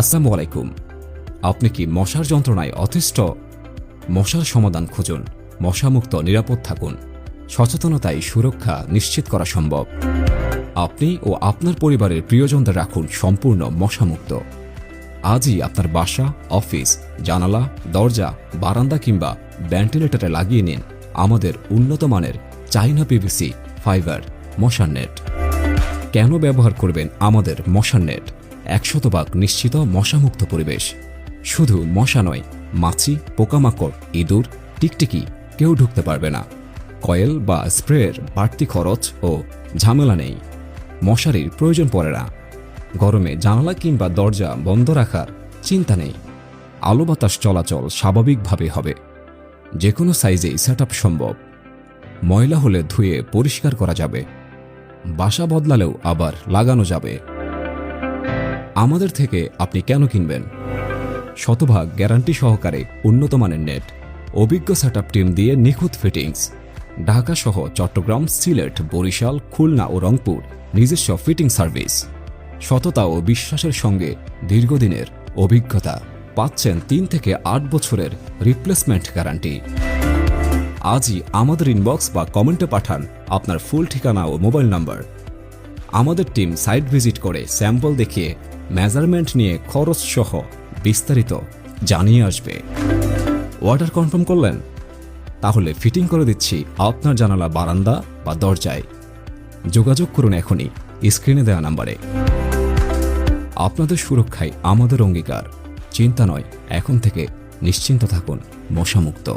আসসালামু আলাইকুম আপনি কি মশার যন্ত্রণায় অতিষ্ঠ? মশার সমাধান খুঁজুন। মশামুক্ত, নিরাপদ থাকুন। সচেতনতায় সুরক্ষা নিশ্চিত করা সম্ভব। আপনি ও আপনার পরিবারের প্রিয়জনদের রাখুন সম্পূর্ণ মশামুক্ত। আজই আপনার বাসা, অফিস, জানালা, দরজা, বারান্দা কিংবা ভেন্টিলেটরে লাগিয়ে নিন আমাদের উন্নত মানের চাইনা পিভিসি ফাইবার মশার নেট। কেন ব্যবহার করবেন আমাদের মশার নেট? একশত ভাগ নিশ্চিত মশামুক্ত পরিবেশ। শুধু মশা নয়, মাছি, পোকামাকড়, ইঁদুর, টিকটিকি কেউ ঢুকতে পারবে না। কয়েল বা স্প্রের বাড়তি খরচ ও ঝামেলা নেই। মশারির প্রয়োজন পড়ে না। গরমে জানালা কিংবা দরজা বন্ধ রাখার চিন্তা নেই। আলো বাতাস চলাচল স্বাভাবিকভাবে হবে। যে কোনো সাইজেই সেট সম্ভব। ময়লা হলে ধুয়ে পরিষ্কার করা যাবে। বাসা বদলালেও আবার লাগানো যাবে। আমাদের থেকে আপনি কেন কিনবেন? শতভাগ গ্যারান্টি সহকারে উন্নত মানের নেট, অভিজ্ঞ সেট টিম দিয়ে নিখুঁত ফিটিংস ঢাকা সহ চট্টগ্রাম, সিলেট, বরিশাল, খুলনা ও রংপুর নিজস্ব ফিটিং সার্ভিস সততা ও বিশ্বাসের সঙ্গে দীর্ঘদিনের অভিজ্ঞতা, পাচ্ছেন তিন থেকে আট বছরের রিপ্লেসমেন্ট গ্যারান্টি আজই আমাদের ইনবক্স বা কমেন্টে পাঠান আপনার ফুল ঠিকানা ও মোবাইল নাম্বার আমাদের টিম সাইট ভিজিট করে স্যাম্পল দেখিয়ে মেজারমেন্ট নিয়ে খরচ সহ বিস্তারিত জানিয়ে আসবে। অর্ডার কনফার্ম করলেন? তাহলে ফিটিং করে দিচ্ছি আপনার জানালা বারান্দা বা দরজায়। যোগাযোগ করুন এখনই, স্ক্রিনে দেওয়া নাম্বারে। আপনাদের সুরক্ষায় আমাদের অঙ্গীকার। চিন্তা নয়, এখন থেকে নিশ্চিন্ত থাকুন, মশামুক্ত।